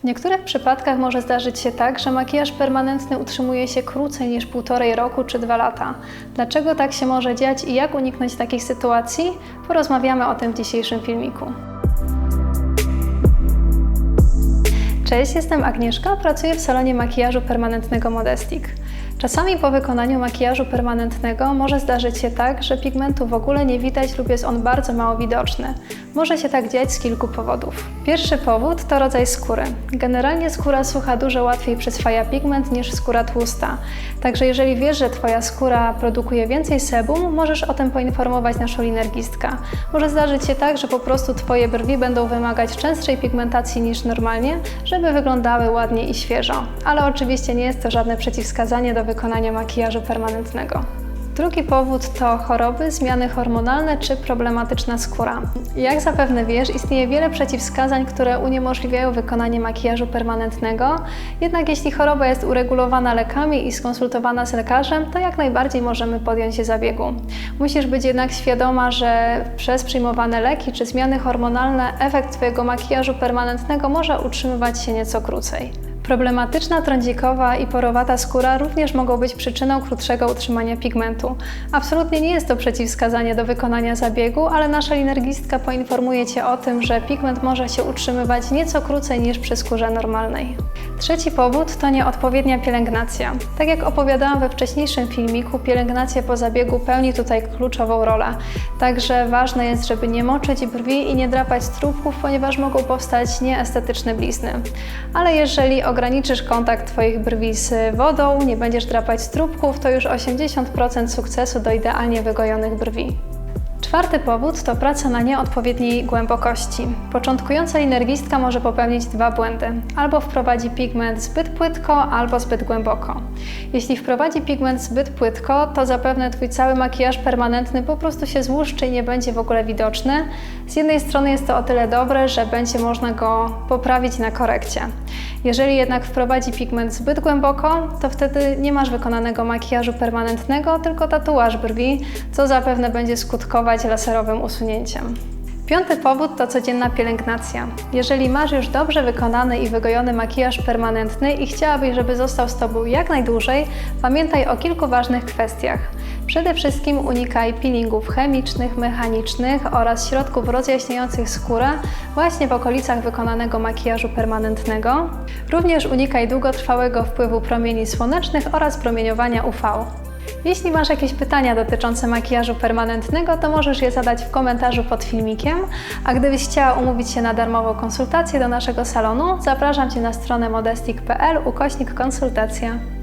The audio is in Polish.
W niektórych przypadkach może zdarzyć się tak, że makijaż permanentny utrzymuje się krócej niż półtorej roku czy dwa lata. Dlaczego tak się może dziać i jak uniknąć takich sytuacji? Porozmawiamy o tym w dzisiejszym filmiku. Cześć, jestem Agnieszka, pracuję w salonie makijażu permanentnego Modestic. Czasami po wykonaniu makijażu permanentnego może zdarzyć się tak, że pigmentu w ogóle nie widać lub jest on bardzo mało widoczny. Może się tak dziać z kilku powodów. Pierwszy powód to rodzaj skóry. Generalnie skóra sucha dużo łatwiej przyswaja pigment niż skóra tłusta. Także jeżeli wiesz, że Twoja skóra produkuje więcej sebum, możesz o tym poinformować naszą linergistkę. Może zdarzyć się tak, że po prostu Twoje brwi będą wymagać częstszej pigmentacji niż normalnie, żeby wyglądały ładnie i świeżo. Ale oczywiście nie jest to żadne przeciwwskazanie do wykonania makijażu permanentnego. Drugi powód to choroby, zmiany hormonalne czy problematyczna skóra. Jak zapewne wiesz, istnieje wiele przeciwwskazań, które uniemożliwiają wykonanie makijażu permanentnego. Jednak jeśli choroba jest uregulowana lekami i skonsultowana z lekarzem, to jak najbardziej możemy podjąć się zabiegu. Musisz być jednak świadoma, że przez przyjmowane leki czy zmiany hormonalne efekt Twojego makijażu permanentnego może utrzymywać się nieco krócej. Problematyczna trądzikowa i porowata skóra również mogą być przyczyną krótszego utrzymania pigmentu. Absolutnie nie jest to przeciwwskazanie do wykonania zabiegu, ale nasza linergistka poinformuje Cię o tym, że pigment może się utrzymywać nieco krócej niż przy skórze normalnej. Trzeci powód to nieodpowiednia pielęgnacja. Tak jak opowiadałam we wcześniejszym filmiku, pielęgnacja po zabiegu pełni tutaj kluczową rolę. Także ważne jest, żeby nie moczyć brwi i nie drapać strupków, ponieważ mogą powstać nieestetyczne blizny. Ale jeżeli ograniczysz kontakt Twoich brwi z wodą, nie będziesz drapać strupków, to już 80% sukcesu do idealnie wygojonych brwi. Czwarty powód to praca na nieodpowiedniej głębokości. Początkująca linergistka może popełnić dwa błędy. Albo wprowadzi pigment zbyt płytko, albo zbyt głęboko. Jeśli wprowadzi pigment zbyt płytko, to zapewne Twój cały makijaż permanentny po prostu się złuszczy i nie będzie w ogóle widoczny. Z jednej strony jest to o tyle dobre, że będzie można go poprawić na korekcie. Jeżeli jednak wprowadzi pigment zbyt głęboko, to wtedy nie masz wykonanego makijażu permanentnego, tylko tatuaż brwi, co zapewne będzie skutkować laserowym usunięciem. Piąty powód to codzienna pielęgnacja. Jeżeli masz już dobrze wykonany i wygojony makijaż permanentny i chciałabyś, żeby został z Tobą jak najdłużej, pamiętaj o kilku ważnych kwestiach. Przede wszystkim unikaj peelingów chemicznych, mechanicznych oraz środków rozjaśniających skórę właśnie w okolicach wykonanego makijażu permanentnego. Również unikaj długotrwałego wpływu promieni słonecznych oraz promieniowania UV. Jeśli masz jakieś pytania dotyczące makijażu permanentnego, to możesz je zadać w komentarzu pod filmikiem, a gdybyś chciała umówić się na darmową konsultację do naszego salonu, zapraszam Cię na stronę modestic.pl ukośnik konsultacja.